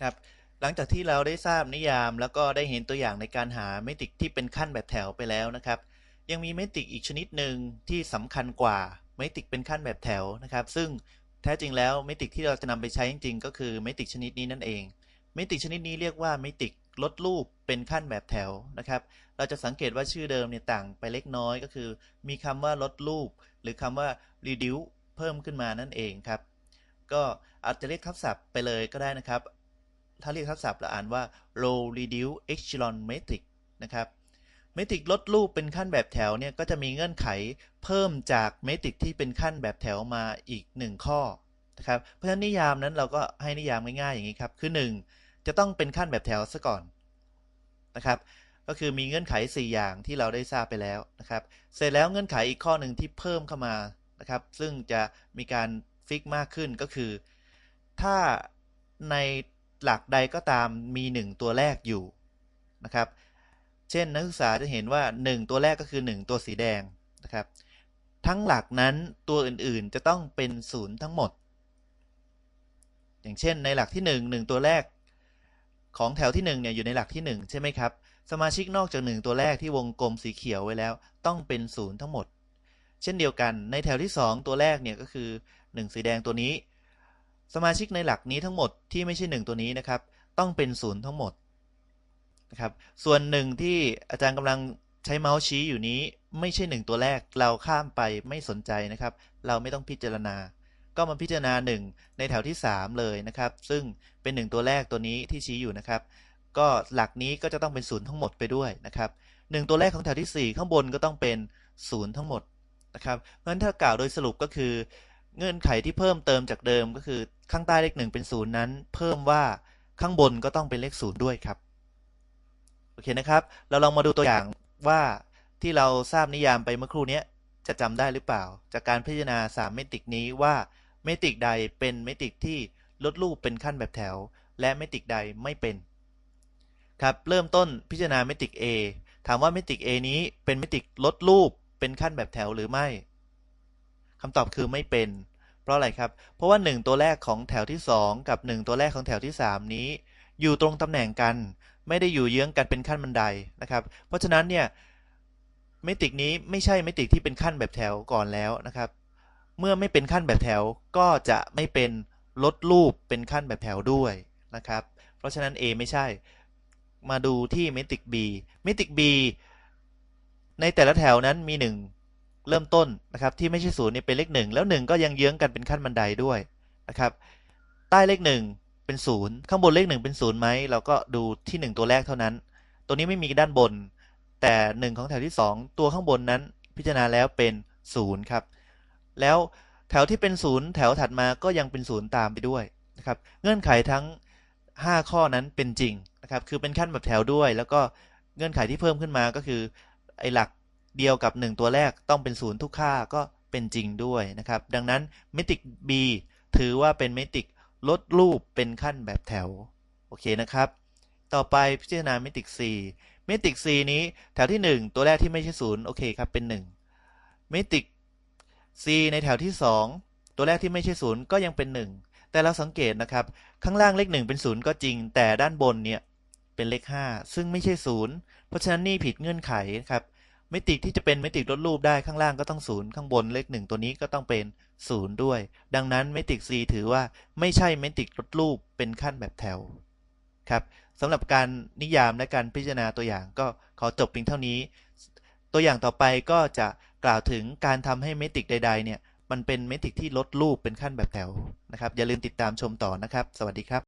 ครับหลังจากที่เราได้ทราบนิยาม แล้วก็ได้เห็นตัวอย่างในการหาเมตริกที่เป็นขั้นแบบแถวไปแล้วนะครับ ยังมีเมตริกอีกชนิดหนึ่งที่สำคัญกว่าเมตริกเป็นขั้นแบบแถวนะครับ ซึ่งแท้จริงแล้วเมตริกที่เราจะนำไปใช้จริงๆก็คือเมตริกชนิดนี้นั่นเองเมตริกชนิดนี้เรียกว่าเมตริกลดรูปเป็นขั้นแบบแถวนะครับ เราจะสังเกตว่าชื่อเดิมเนี่ยต่างไปเล็กน้อยก็คือ มีคำว่าลดรูป หรือคำว่า reduce เพิ่มขึ้นมานั่นเองครับ ก็อาจจะเรียกทับศัพท์ไปเลยก็ได้นะครับ ถ้าเรียกทับศัพท์เราอ่านว่า low reduce echelon metric นะครับเมตริกลดรูปเป็นขั้นแบบแถวเนี่ยก็จะมีเงื่อนไขเพิ่มจากเมตริกที่เป็นขั้นแบบแถวมาอีก 1 ข้อนะครับเพราะฉะนั้นนิยามนั้นเราก็ให้นิยามง่ายๆอย่างนี้ครับคือ 1 จะต้องเป็นขั้นแบบแถวซะก่อนนะครับก็คือมีเงื่อนไข 4 อย่างที่เราได้ทราบไปแล้วนะครับเสร็จแล้วเงื่อนไขอีกข้อหนึ่งที่เพิ่มเข้ามานะครับซึ่งจะมีการฟิกมากขึ้นก็คือ ถ้าใน หลักใดก็ตามมี1ตัวแรกอยู่นะครับ เช่นนักศึกษาจะเห็นว่า 1 ตัวแรกก็คือ 1 ตัวสีแดงนะครับ ทั้งหลักนั้นตัวอื่นๆจะต้องเป็นศูนย์ทั้งหมด อย่างเช่นในหลักที่ 1 1 ตัวแรกของแถวที่1เนี่ยอยู่ในหลักที่ 1 ใช่ไหมครับ สมาชิกนอกจาก 1 ตัวแรกที่วงกลมสีเขียวไว้แล้ว ต้องเป็นศูนย์ทั้งหมด เช่นเดียวกันในแถวที่ 2 ตัวแรกเนี่ยก็คือ 1 สีแดงตัวนี้ สมาชิกในหลักนี้ทั้งหมดที่ไม่ใช่ 1 ตัวนี้นะครับ ต้องเป็นศูนย์ทั้งหมดนะครับ ส่วนหนึ่งที่อาจารย์กำลังใช้เมาส์ชี้อยู่นี้ไม่ใช่ 1 ตัวแรกเราข้ามไปไม่สนใจนะครับ เราไม่ต้องพิจารณา ก็มาพิจารณา 1 ในแถวที่ 3 เลยนะครับ ซึ่งเป็น 1 ตัวแรกตัวนี้ที่ชี้อยู่นะครับ ก็หลักนี้ก็จะต้องเป็นศูนย์ทั้งหมดไปด้วยนะครับหนึ่งตัวแรกของแถวที่ 4 ข้างบนก็ต้องเป็นศูนย์ทั้งหมดนะครับเพราะฉะนั้นถ้ากล่าวโดยสรุปก็คือ เงื่อนไขที่เพิ่มเติมจากเดิมก็คือข้างใต้เลขหนึ่งเป็นศูนย์นั้น เพิ่มว่าข้างบนก็ต้องเป็นเลขศูนย์ด้วยครับโอเคนะครับ เราลองมาดูตัวอย่างว่าที่เราทราบนิยามไปเมื่อครู่นี้จะจำได้หรือเปล่า จากการพิจารณา3เมตริกนี้ว่าเมตริกใดเป็นเมตริกที่ลดรูปเป็นขั้นแบบแถว และเมตริกใดไม่เป็นครับเริ่มต้นพิจารณาเมตริก A ถามว่าเมตริก A นี้เป็นเมตริกลดรูปเป็นขั้นแบบแถวหรือไม่ คำตอบคือไม่เป็น เพราะอะไรครับ เพราะว่า 1 ตัวแรกของแถวที่ 2 กับ 1 ตัวแรกของแถวที่ 3 นี้ อยู่ตรงตำแหน่งกัน ไม่ได้อยู่เยื้องกันเป็นขั้นบันไดนะครับ เพราะฉะนั้นเนี่ยเมตริกนี้ไม่ใช่เมตริกที่เป็นขั้นแบบแถวก่อนแล้วนะครับ เมื่อไม่เป็นขั้นแบบแถวก็จะไม่เป็นลดรูปเป็นขั้นแบบแถวด้วยนะครับ เพราะฉะนั้น A ไม่ใช่ มาดูที่เมตริก B เมตริก B ในแต่ละแถวนั้นมี 1 เริ่มต้นนะครับที่ไม่ใช่ศูนย์นี่เป็นเลขหนึ่งแล้ว1ก็ยังเยื้องกันเป็นขั้นบันไดด้วยนะครับใต้เลข1เป็นศูนย์ข้างบนเลข1เป็นศูนย์ไหมเราก็ดูที่ 1 ตัวแรกเท่านั้น ตัวนี้ไม่มีด้านบน แต่ 1 ของแถวที่ 2 ตัวข้างบนนั้นพิจารณาแล้วเป็น0ครับแล้วแถวที่เป็นศูนย์แถวถัดมาก็ยังเป็นศูนย์ตามไปด้วยนะครับเงื่อนไขทั้ง 5 ข้อนั้นเป็นจริงนะครับคือเป็นขั้นแบบแถวด้วย แล้วก็เงื่อนไขที่เพิ่มขึ้นมาก็คือไอ้หลัก เดียวกับ 1 ตัวแรกต้องเป็นศูนย์ทุกค่าก็เป็นจริงด้วยนะครับ ดังนั้นเมตริก B ถือว่าเป็นเมตริกลดรูปเป็นขั้นแบบแถว โอเคนะครับ ต่อไปพิจารณาเมตริก C เมตริก C นี้แถวที่ 1 ตัวแรกที่ไม่ใช่ศูนย์โอเคครับ เป็น 1 เมตริก C ในแถวที่ 2 ตัวแรกที่ไม่ใช่ศูนย์ก็ยังเป็น 1 แต่เราสังเกตนะครับ ข้างล่างเลข 1 เป็นศูนย์ก็จริง แต่ด้านบนเนี่ยเป็นเลข 5 ซึ่งไม่ใช่ศูนย์เพราะฉะนั้นนี่ผิดเงื่อนไขครับ เมตริกที่จะเป็นเมตริกลดรูปได้ข้างล่างก็ต้องศูนย์ข้างบนเลขหนึ่งตัวนี้ก็ต้องเป็นศูนย์ด้วย ดังนั้นเมตริก C ถือว่าไม่ใช่เมตริกลดรูปเป็นขั้นแบบแถวครับสำหรับการนิยามและการพิจารณาตัวอย่างก็ขอจบเพียงเท่านี้ ตัวอย่างต่อไปก็จะกล่าวถึงการทำให้เมตริกใด ๆ เนี่ย มันเป็นเมตริกที่ลดรูปเป็นขั้นแบบแถวนะครับ อย่าลืมติดตามชมต่อนะครับ สวัสดีครับ